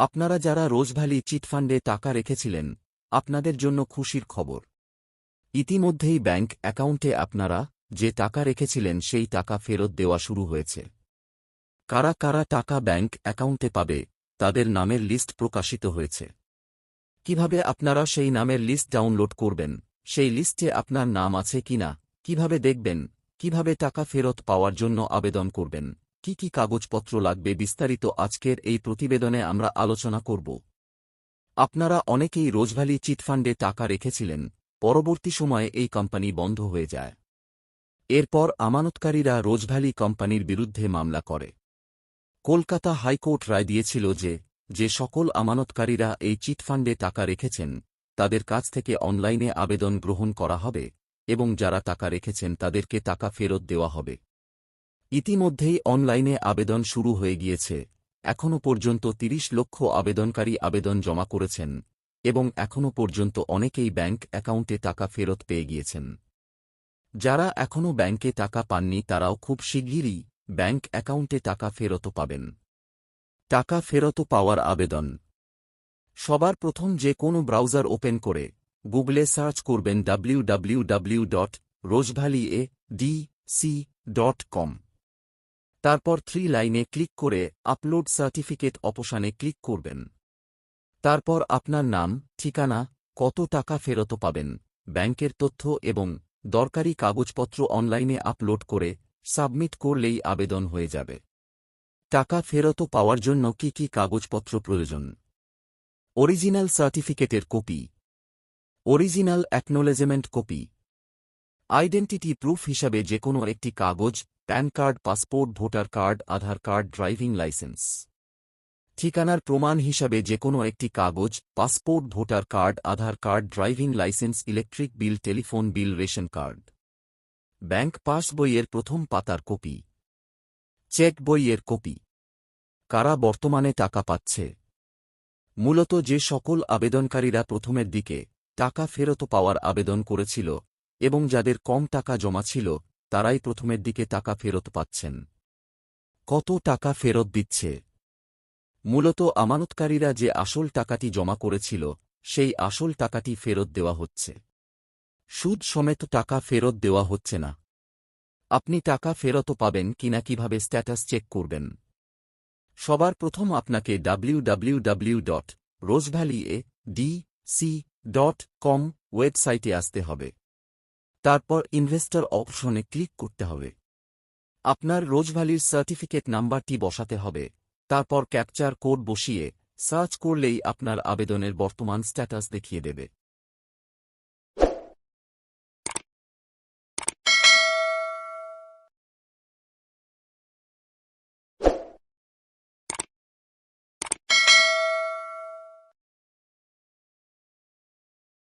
আপনারা যারা রোজভ্যালি চিটফান্ডে টাকা রেখেছিলেন, আপনাদের জন্য খুশির খবর। ইতিমধ্যেই ব্যাংক অ্যাকাউন্টে আপনারা যে টাকা রেখেছিলেন, সেই টাকা ফেরত দেওয়া শুরু হয়েছে। কারা কারা টাকা ব্যাংক অ্যাকাউন্টে পাবে, তাদের নামের লিস্ট প্রকাশিত হয়েছে। কীভাবে আপনারা সেই নামের লিস্ট ডাউনলোড করবেন, সেই লিস্টে আপনার নাম আছে কিনা, কীভাবে দেখবেন, কীভাবে টাকা ফেরত পাওয়ার জন্য আবেদন করবেন। কি কি কাগজপত্র লাগবে বিস্তারিত আজকের এই প্রতিবেদনে আমরা আলোচনা করব। আপনারা অনেকেই রোজভ্যালি চিটফান্ডে টাকা রেখেছিলেন, পরবর্তী সময়ে এই কোম্পানি বন্ধ হয়ে যায়। এরপর আমানতকারীরা রোজভ্যালি কোম্পানির বিরুদ্ধে মামলা করে। কলকাতা হাইকোর্ট রায় দিয়েছিল যে যে সকল আমানতকারীরা এই চিটফান্ডে টাকা রেখেছেন, তাদের কাছ থেকে অনলাইনে আবেদন গ্রহণ করা হবে এবং যারা টাকা রেখেছেন তাদেরকে টাকা ফেরত দেওয়া হবে। ইতিমধ্যেই অনলাইনে আবেদন শুরু হয়ে গিয়েছে। এখনও পর্যন্ত ৩০ লক্ষ আবেদনকারী আবেদন জমা করেছেন এবং এখনও পর্যন্ত অনেকেই ব্যাংক অ্যাকাউন্টে টাকা ফেরত পেয়ে গিয়েছেন। যারা এখনও ব্যাংকে টাকা পাননি তারাও খুব শিগগিরই ব্যাংক অ্যাকাউন্টে টাকা ফেরত পাবেন। টাকা ফেরত পাওয়ার আবেদন। সবার প্রথম যে কোনো ব্রাউজার ওপেন করে গুগলে সার্চ করবেন www.rojvalley dot Rosevalley A D C dot com তারপর থ্রি লাইনে ক্লিক করে আপলোড সার্টিফিকেট অপশানে ক্লিক করবেন। তারপর আপনার নাম, ঠিকানা, কত টাকা ফেরত পাবেন, ব্যাংকের তথ্য এবং দরকারি কাগজপত্র অনলাইনে আপলোড করে সাবমিট করলেই আবেদন হয়ে যাবে। টাকা ফেরত পাওয়ার জন্য কি কি কাগজপত্র প্রয়োজন? অরিজিনাল সার্টিফিকেটের copy original acknowledgement copy identity proof হিসাবে যে কোনো একটি কাগজ PAN card, passport, voter card, Aadhaar card, driving licence. ঠিকানার প্রমাণ হিসাবে যে কোনো একটি কাগজ, passport, voter card, Aadhaar card, driving licence, electric bill, telephone bill, ration card. Bank pass বইয়ের প্রথম পাতার কপি। চেক বইয়ের কপি। কারা বর্তমানে টাকা পাচ্ছে? মূলত যে সকল আবেদনকারীরা প্রথমের দিকে টাকা ফেরত পাওয়ার আবেদন করেছিল এবং যাদের কম টাকা জমা ছিল তারাই প্রথমের দিকে টাকা ফেরত পাচ্ছেন। কত টাকা ফেরত দিচ্ছে? মূলত আমানতকারীরা যে আসল টাকাটি জমা করেছিল, সেই আসল টাকাটি ফেরত দেওয়া হচ্ছে। সুদ সমেত টাকা ফেরত দেওয়া হচ্ছে না। আপনি টাকা ফেরত পাবেন কিনা কীভাবে স্ট্যাটাস চেক করবেন। সবার প্রথম আপনাকে www.rosevalley dot Rosevalley A D C dot com ওয়েবসাইটে আসতে হবে। তারপর ইনভেস্টর অপশনে ক্লিক করতে হবে। আপনার রোজভ্যালির সার্টিফিকেট নাম্বারটি বসাতে হবে। তারপর ক্যাপচার কোড বসিয়ে সার্চ করলেই আপনার আবেদনের বর্তমান স্ট্যাটাস দেখিয়ে দেবে।